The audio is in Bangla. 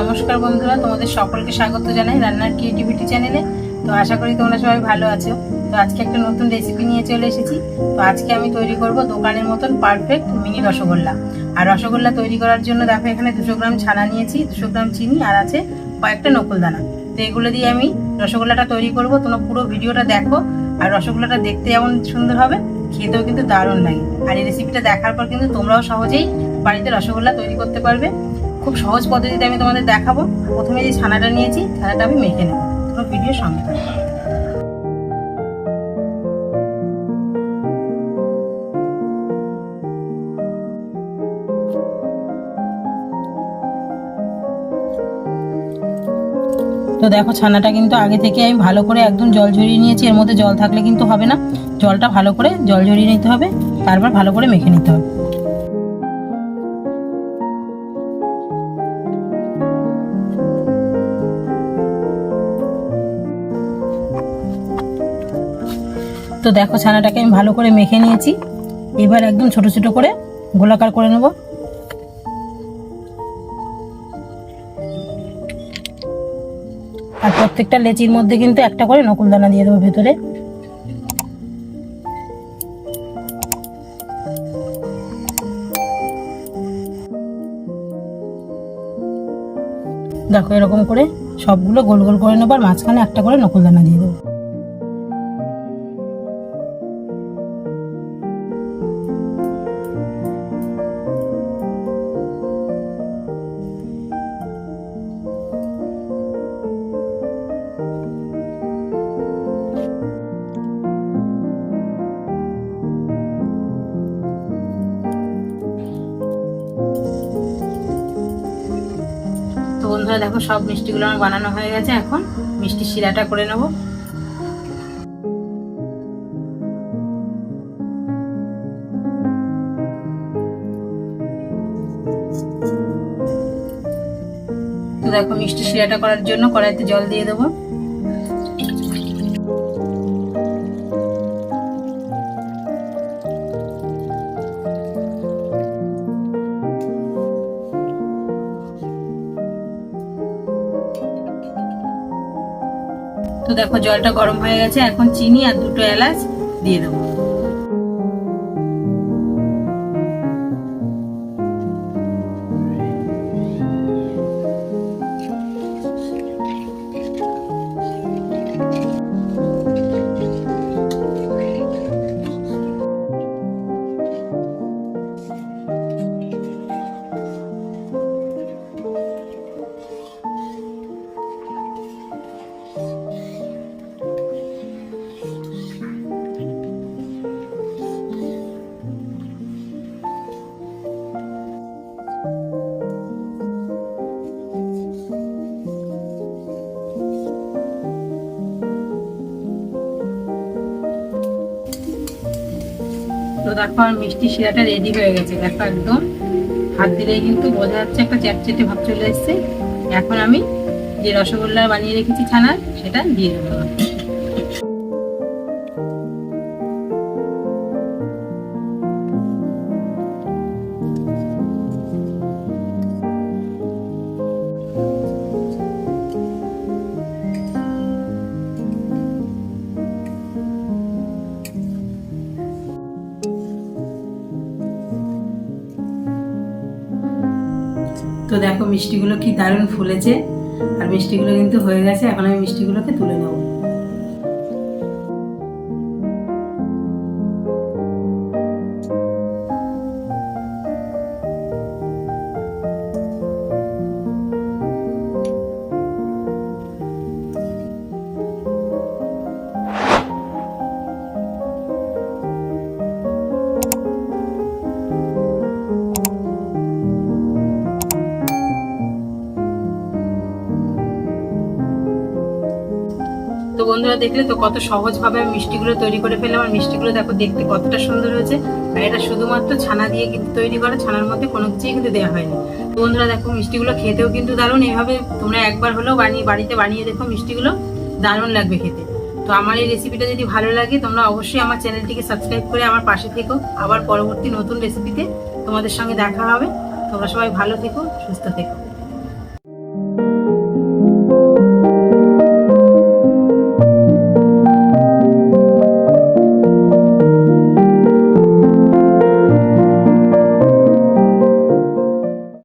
নমস্কার বন্ধুরা, তোমাদের সকলকে স্বাগত জানাই রান্নার ক্রিয়েটিভিটি চ্যানেলে তো আশা করি তোমরা সবাই ভালো আছো। তো আজকে একটা নতুন রেসিপি নিয়ে চলে এসেছি। তো আজকে আমি তৈরি করব দোকানের মতন পারফেক্ট মিনি রসগোল্লা। আর রসগোল্লা তৈরি করার জন্য দেখো এখানে দুশো গ্রাম ছানা নিয়েছি, দুশো গ্রাম চিনি, আর আছে কয়েকটা নকুলদানা। তো এগুলো দিয়ে আমি রসগোল্লাটা তৈরি করব। তোমরা পুরো ভিডিওটা দেখো, আর রসগোল্লাটা দেখতে যেমন সুন্দর হবে, খেতেও কিন্তু দারুণ লাগে। আর এই রেসিপিটা দেখার পর কিন্তু তোমরাও সহজেই বাড়িতে রসগোল্লা তৈরি করতে পারবে। খুব সহজ পদ্ধতিতে আমি তোমাদের দেখাবো। প্রথমে যে ছানাটা নিয়েছি, ছানাটা আমি মেখে নেব। তোমরা ভিডিও সঙ্গে থাকো। তো দেখো, ছানাটা কিন্তু আগে থেকে আমি ভালো করে একদম জল ঝরিয়ে নিয়েছি। এর মধ্যে জল থাকলে কিন্তু হবে না। জলটা ভালো করে জল ঝরিয়ে নিতে হবে। তারপর ভালো করে মেখে নিতে হবে। তো দেখো ছানাটাকে আমি ভালো করে মেখে নিয়েছি। এবার একদম ছোট ছোট করে গোলাকার করে নেব। আর প্রত্যেকটা লেচির মধ্যে কিন্তু একটা করে নকুলদানা দিয়ে দেবো ভেতরে। দেখো এরকম করে সবগুলো গোল গোল করে নেবার মাঝখানে একটা করে নকুলদানা দিয়ে দেবো। বন্ধুরা, দেখো সব মিষ্টিগুলো আমার বানানো হয়ে গেছে। এখন মিষ্টি শিরাটা করে নেব। তো দেখো মিষ্টি শিরাটা করার জন্য কড়াইতে জল দিয়ে দেবো। তো দেখো জলটা গরম হয়ে গেছে এখন চিনি আর দুটো এলাচ দিয়ে দেবো। তো দেখো আমার মিষ্টি শিরাটা রেডি হয়ে গেছে। দেখো একদম হাত দিলেই কিন্তু বোঝা যাচ্ছে একটা চ্যাটচেটে ভাব চলে এসছে। এখন আমি যে রসগোল্লা বানিয়ে রেখেছি ছানার, সেটা দিয়ে দেবো। তো দেখো মিষ্টিগুলো কি দারুণ ফুলেছে। আর মিষ্টিগুলো কিন্তু হয়ে গেছে, এখন আমি মিষ্টিগুলোকে তুলে নেব। বন্ধুরা দেখলে তো কত সহজভাবে আমি মিষ্টিগুলো তৈরি করে ফেললাম। আর মিষ্টিগুলো দেখো দেখতে কতটা সুন্দর হয়েছে। আর এটা শুধুমাত্র ছানা দিয়ে কিন্তু তৈরি করা, ছানার মধ্যে কোনো কিছুই কিন্তু দেওয়া হয়নি। তো বন্ধুরা দেখো, মিষ্টিগুলো খেতেও কিন্তু দারুণ। এইভাবে তোমরা একবার হলেও বানিয়ে, বাড়িতে বানিয়ে দেখো মিষ্টিগুলো, দারুণ লাগবে খেতে। তো আমার এই রেসিপিটা যদি ভালো লাগে, তোমরা অবশ্যই আমার চ্যানেলটিকে সাবস্ক্রাইব করে আমার পাশে থেকো। আবার পরবর্তী নতুন রেসিপিতে তোমাদের সঙ্গে দেখা হবে। তোমরা সবাই ভালো থেকো, সুস্থ থেকো।